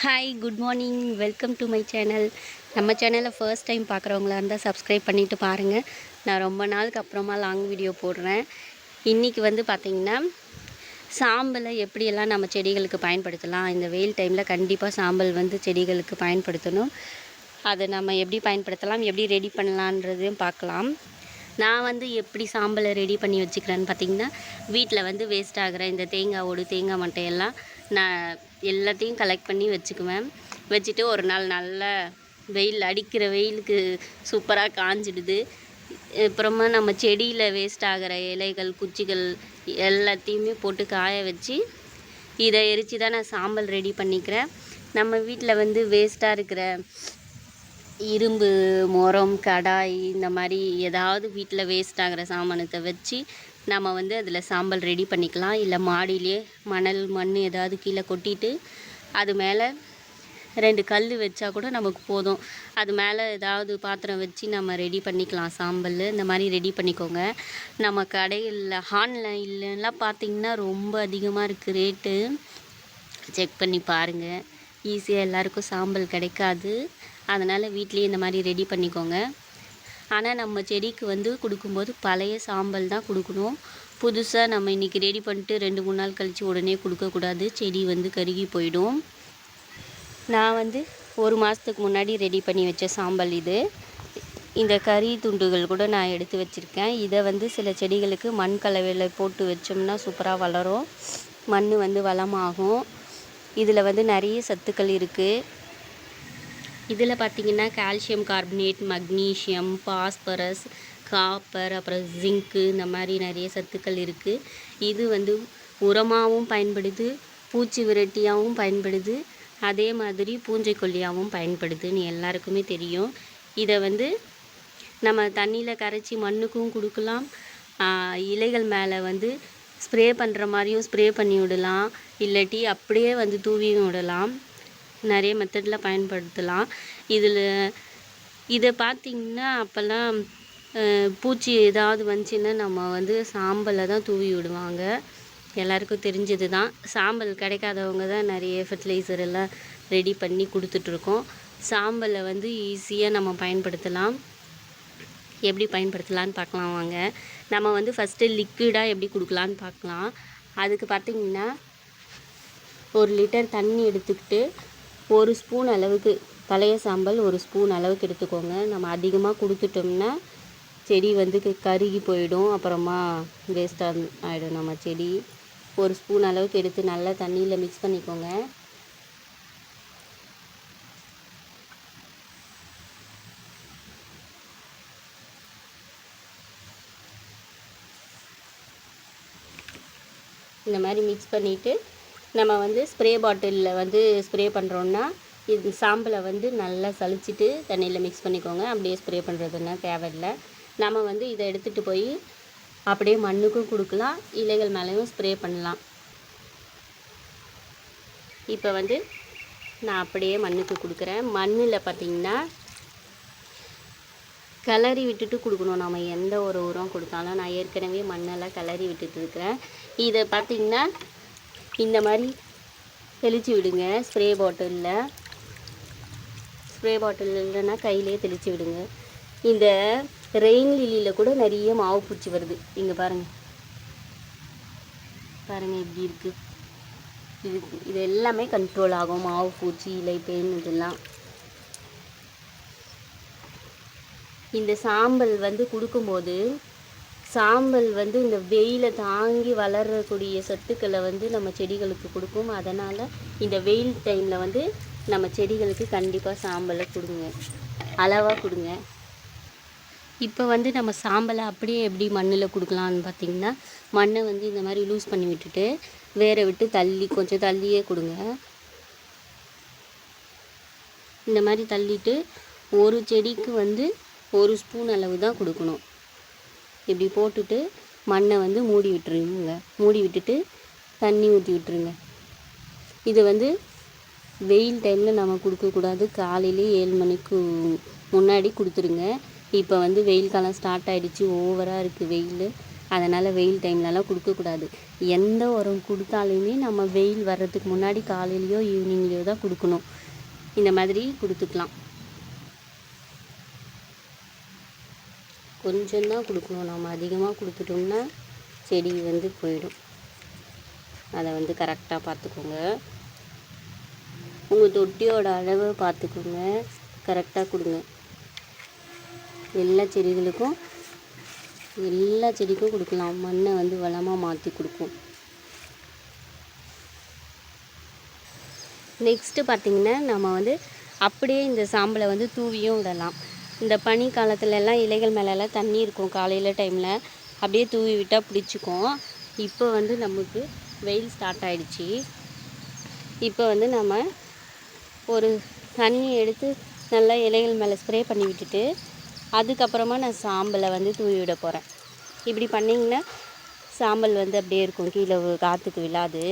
Hi good morning welcome to my channel நம்ம சேனலை first time பார்க்குறவங்களா இருந்தால் சப்ஸ்கிரைப் பண்ணிவிட்டு பாருங்கள் நான் ரொம்ப நாளுக்கு அப்புறமா லாங் வீடியோ போடுறேன். இன்றைக்கி வந்து பார்த்திங்கன்னா சாம்பலை எப்படியெல்லாம் நம்ம செடிகளுக்கு பயன்படுத்தலாம்? இந்த வெயில் டைமில் கண்டிப்பாக சாம்பல் வந்து செடிகளுக்கு பயன்படுத்தணும். அதை நம்ம எப்படி பயன்படுத்தலாம்? எப்படி ரெடி பண்ணலான்றதையும் பார்க்கலாம். நான் வந்து எப்படி சாம்பலை ரெடி பண்ணி வச்சுக்கிறேன்னு பார்த்தீங்கன்னா வீட்டில் வந்து வேஸ்ட் ஆகிற இந்த தேங்காய் ஓடு தேங்காய் மட்டையெல்லாம் நான் எல்லாத்தையும் கலெக்ட் பண்ணி வச்சுக்குவேன். வச்சுட்டு ஒரு நாள் நல்லா வெயில் அடிக்கிற வெயிலுக்கு சூப்பராக காஞ்சிடுது. அப்புறமா நம்ம செடியில் வேஸ்ட் ஆகிற இலைகள் குச்சிகள் எல்லாத்தையுமே போட்டு காய வச்சு இதை எரித்து தான் நான் சாம்பல் ரெடி பண்ணிக்கிறேன். நம்ம வீட்டில் வந்து வேஸ்ட்டாக இருக்கிற இரும்பு முறம் கடாய் இந்த மாதிரி ஏதாவது வீட்டில் வேஸ்ட் ஆகிற சாமானத்தை வச்சு நம்ம வந்து அதில் சாம்பல் ரெடி பண்ணிக்கலாம். இல்லை மாடியிலே மணல் மண் ஏதாவது கீழே கொட்டிட்டு அது மேலே ரெண்டு கல் வச்சா கூட நமக்கு போதும். அது மேலே ஏதாவது பாத்திரம் வச்சு நம்ம ரெடி பண்ணிக்கலாம். சாம்பல் இந்த மாதிரி ரெடி பண்ணிக்கோங்க. நம்ம கடையில் ஆன்லைன்லலாம் பார்த்திங்கன்னா ரொம்ப அதிகமாக இருக்குது ரேட்டு செக் பண்ணி பாருங்கள் ஈஸியாக எல்லாருக்கும் சாம்பல் கிடைக்காது. அதனால் வீட்லேயே இந்த மாதிரி ரெடி பண்ணிக்கோங்க. ஆனால் நம்ம செடிக்கு வந்து கொடுக்கும்போது பழைய சாம்பல் தான் கொடுக்கணும். புதுசாக நம்ம இன்றைக்கி ரெடி பண்ணிட்டு ரெண்டு மூணு நாள் கழித்து உடனே கொடுக்கக்கூடாது. செடி வந்து கருகி போயிடும். நான் வந்து ஒரு மாதத்துக்கு முன்னாடி ரெடி பண்ணி வச்ச சாம்பல் இது. இந்த கறி துண்டுகள் கூட நான் எடுத்து வச்சுருக்கேன். இதை வந்து சில செடிகளுக்கு மண் கலவையில் போட்டு வச்சோம்னா சூப்பராக வளரும். மண் வந்து வளமாகும். இதில் வந்து நிறைய சத்துக்கள் இருக்குது இதில் பார்த்திங்கன்னா calcium carbonate magnesium phosphorus copper அப்புறம் ஜிங்க்கு இந்த மாதிரி நிறைய சத்துக்கள் இருக்குது இது வந்து உரமாகவும் பயன்படுது பூச்சி விரட்டியாகவும் பயன்படுது அதே மாதிரி பூஞ்சைக்கொல்லியாகவும் பயன்படுதுன்னு எல்லாருக்குமே தெரியும். இதை வந்து நம்ம தண்ணியில் கரைச்சி மண்ணுக்கும் கொடுக்கலாம். இலைகள் மேலே வந்து ஸ்ப்ரே பண்ணுற மாதிரியும் ஸ்ப்ரே பண்ணி விடலாம். இல்லாட்டி அப்படியே வந்து தூவியும் விடலாம். நிறைய மெத்தடில் பயன்படுத்தலாம். இதில் இதை பார்த்திங்கன்னா அப்போல்லாம் பூச்சி ஏதாவது வந்துச்சுன்னா நம்ம வந்து சாம்பலை தான் தூவி விடுவாங்க. எல்லாருக்கும் தெரிஞ்சது தான் சாம்பல் கிடைக்காதவங்க தான் நிறைய ஃபெர்டிலைசர் எல்லாம் ரெடி பண்ணி கொடுத்துட்ருக்கோம். சாம்பலை வந்து ஈஸியாக நம்ம பயன்படுத்தலாம். எப்படி பயன்படுத்தலான்னு பார்க்கலாம் வாங்க. நம்ம வந்து ஃபஸ்ட்டு லிக்விடாக எப்படி கொடுக்கலான்னு பார்க்கலாம். அதுக்கு பார்த்திங்கன்னா ஒரு லிட்டர் தண்ணி எடுத்துக்கிட்டு ஒரு ஸ்பூன் அளவுக்கு பழைய சாம்பல் ஒரு ஸ்பூன் அளவுக்கு எடுத்துக்கோங்க. நம்ம அதிகமாக கொடுத்துட்டோம்னா செடி வந்து கருகி போயிடும். அப்புறமா வேஸ்ட்டாக ஆகிடும் நம்ம செடி ஒரு ஸ்பூன் அளவுக்கு எடுத்து நல்லா தண்ணியில் மிக்ஸ் பண்ணிக்கோங்க. இந்த மாதிரி மிக்ஸ் பண்ணிவிட்டு நம்ம வந்து ஸ்ப்ரே பாட்டிலில் வந்து ஸ்ப்ரே பண்ணுறோன்னா இது சாம்பலை வந்து நல்லா சளிச்சிட்டு தண்ணியில் மிக்ஸ் பண்ணிக்கோங்க. அப்படியே ஸ்ப்ரே பண்ணுறதுன்னா தேவையில்லை. நம்ம வந்து இதை எடுத்துகிட்டு போய் அப்படியே மண்ணுக்கும் கொடுக்கலாம். இலைகள் மேலேயும் ஸ்ப்ரே பண்ணலாம். இப்போ வந்து நான் அப்படியே மண்ணுக்கு கொடுக்குறேன். மண்ணில் பார்த்திங்கன்னா கிளறி விட்டுட்டு கொடுக்கணும். நம்ம எந்த ஒரு உரம் கொடுத்தாலும் நான் ஏற்கனவே மண்ணெல்லாம் கிளறி விட்டுட்டு இருக்கிறேன். இதை பார்த்திங்கன்னா இந்த மாதிரி தெளித்து விடுங்க. ஸ்ப்ரே பாட்டிலில் ஸ்ப்ரே பாட்டில் இல்லைன்னா கையிலே தெளித்து விடுங்க. இந்த ரெயின் லில்லியில் கூட நிறைய மாவு பூச்சி வருது. இங்கே பாருங்கள் பாருங்கள் எப்படி இருக்குது இது இது எல்லாமே கண்ட்ரோல் ஆகும். மாவு பூச்சி இலை பெயின் இதெல்லாம். இந்த சாம்பல் வந்து கொடுக்கும்போது சாம்பல் வந்து இந்த வெயிலை தாங்கி வளரக்கூடிய சத்துக்களை வந்து நம்ம செடிகளுக்கு கொடுக்கும். அதனால் இந்த வெயில் டைமில் வந்து நம்ம செடிகளுக்கு கண்டிப்பாக சாம்பலை கொடுங்க. அளவாக கொடுங்க. இப்போ வந்து நம்ம சாம்பலை அப்படியே எப்படி மண்ணில் கொடுக்கலான்னு பார்த்திங்கன்னா மண்ணை வந்து இந்த மாதிரி லூஸ் பண்ணி விட்டுட்டு வேற விட்டு தள்ளி கொஞ்சம் தள்ளியே கொடுங்க. இந்த மாதிரி தள்ளிட்டு ஒரு செடிக்கு வந்து ஒரு ஸ்பூன் அளவு தான் கொடுக்கணும். இப்படி போட்டுட்டு மண்ணை வந்து மூடி விட்டுருங்க. மூடி விட்டுட்டு தண்ணி ஊற்றி விட்டுருங்க. இது வந்து வெயில் டைமில் நம்ம கொடுக்கக்கூடாது காலையிலே ஏழு மணிக்கு முன்னாடி கொடுத்துருங்க. இப்போ வந்து வெயில் காலம் ஸ்டார்ட் ஆகிடுச்சு ஓவராக இருக்குது வெயில். அதனால் வெயில் டைம்லலாம் கொடுக்கக்கூடாது எந்த உரம் கொடுத்தாலுமே நம்ம வெயில் வர்றதுக்கு முன்னாடி காலையிலையோ ஈவினிங்லேயோ தான் கொடுக்கணும். இந்த மாதிரி கொடுத்துக்கலாம். கொஞ்சம் தான் கொடுக்கணும். நம்ம அதிகமாக கொடுத்துட்டோம்னா செடி வந்து போயிடும். அதை வந்து கரெக்டாக பார்த்துக்கோங்க. உங்கள் தொட்டியோட அளவை பார்த்துக்கோங்க. கரெக்டாக கொடுங்க. எல்லா செடிகளுக்கும் எல்லா செடிக்கும் கொடுக்கலாம். மண்ணை வந்து வளமாக மாற்றி கொடுக்கும். நெக்ஸ்ட்டு பார்த்திங்கன்னா நம்ம வந்து அப்படியே இந்த சாம்பலை வந்து தூவியும் விடலாம். இந்த பனி காலத்துலலாம் இலைகள் மேலெல்லாம் தண்ணி இருக்கும் காலையில் டைமில் அப்படியே தூவி விட்டால் பிடிச்சிக்கும். இப்போ வந்து நமக்கு வெயில் ஸ்டார்ட் ஆகிடுச்சி இப்போ வந்து நம்ம ஒரு தண்ணி எடுத்து நல்லா இலைகள் மேலே ஸ்ப்ரே பண்ணி விட்டுட்டு அதுக்கப்புறமா நான் சாம்பலை வந்து தூவி விட போகிறேன் இப்படி பண்ணிங்கன்னா சாம்பல் வந்து அப்படியே இருக்கும். கீழே காற்றுக்கு விழாது.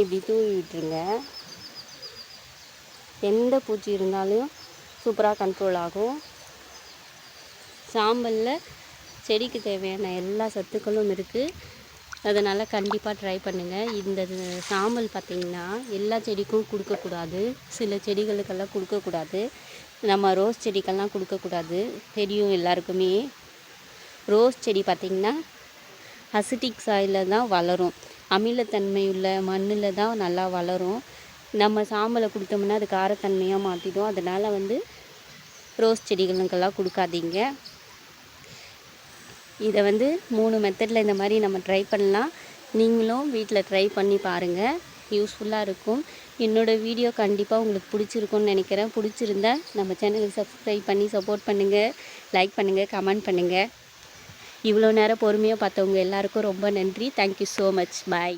இப்படி தூவி விட்டுருங்க எந்த பூச்சி இருந்தாலும் சூப்பராக கண்ட்ரோல் ஆகும். சாம்பலில் செடிக்கு தேவையான எல்லா சத்துக்களும் இருக்குது அதனால் கண்டிப்பாக ட்ரை பண்ணுங்கள் இந்த சாம்பல் பார்த்திங்கன்னா எல்லா செடிக்கும் கொடுக்கக்கூடாது. சில செடிகளுக்கெல்லாம் கொடுக்கக்கூடாது. நம்ம ரோஸ் செடிக்கெல்லாம் கொடுக்கக்கூடாது. தெரியும் எல்லாருக்குமே. ரோஸ் செடி பார்த்திங்கன்னா அசிட்டிக் சாயிலில் தான் வளரும். அமிலத்தன்மை உள்ள மண்ணில் தான் நல்லா வளரும். நம்ம சாம்பலை கொடுத்தோம்னா அது காரத்தன்மையாக மாற்றிடும் அதனால் வந்து ரோஸ் செடிகளுக்கெல்லாம் கொடுக்காதீங்க. இதை வந்து மூணு மெத்தடில் இந்த மாதிரி நம்ம ட்ரை பண்ணலாம். நீங்களும் வீட்டில் ட்ரை பண்ணி பாருங்கள் யூஸ்ஃபுல்லாக இருக்கும். என்னோடய வீடியோ கண்டிப்பாக உங்களுக்கு பிடிச்சிருக்கும்னு நினைக்கிறேன். பிடிச்சிருந்தா நம்ம சேனலுக்கு சப்ஸ்கிரைப் பண்ணி சப்போர்ட் பண்ணுங்கள் லைக் பண்ணுங்கள் கமெண்ட் பண்ணுங்கள் இவ்வளோ நேரம் பொறுமையாக பார்த்தவங்க எல்லாருக்கும் ரொம்ப நன்றி. Thank you so much bye